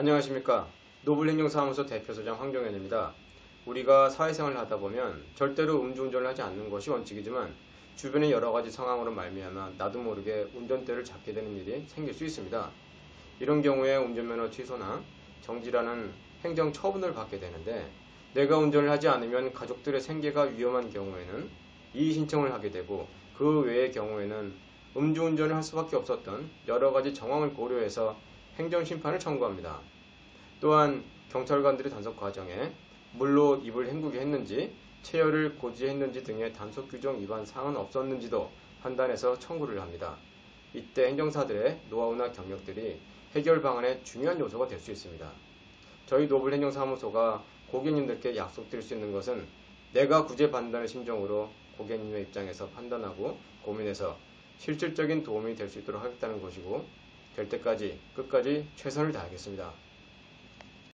안녕하십니까. 노블행정사무소 대표소장 황종현입니다. 우리가 사회생활을 하다 보면 절대로 음주운전을 하지 않는 것이 원칙이지만 주변의 여러 가지 상황으로 말미암아 나도 모르게 운전대를 잡게 되는 일이 생길 수 있습니다. 이런 경우에 운전면허 취소나 정지라는 행정 처분을 받게 되는데 내가 운전을 하지 않으면 가족들의 생계가 위험한 경우에는 이의 신청을 하게 되고 그 외의 경우에는 음주운전을 할 수밖에 없었던 여러 가지 정황을 고려해서 행정심판을 청구합니다. 또한 경찰관들의 단속 과정에 물로 입을 헹구게 했는지 체열을 고지했는지 등의 단속 규정 위반 사항은 없었는지도 판단해서 청구를 합니다. 이때 행정사들의 노하우나 경력들이 해결 방안의 중요한 요소가 될 수 있습니다. 저희 노블 행정사무소가 고객님들께 약속드릴 수 있는 것은 내가 구제 판단의 심정으로 고객님의 입장에서 판단하고 고민해서 실질적인 도움이 될 수 있도록 하겠다는 것이고 될 때까지 끝까지 최선을 다하겠습니다.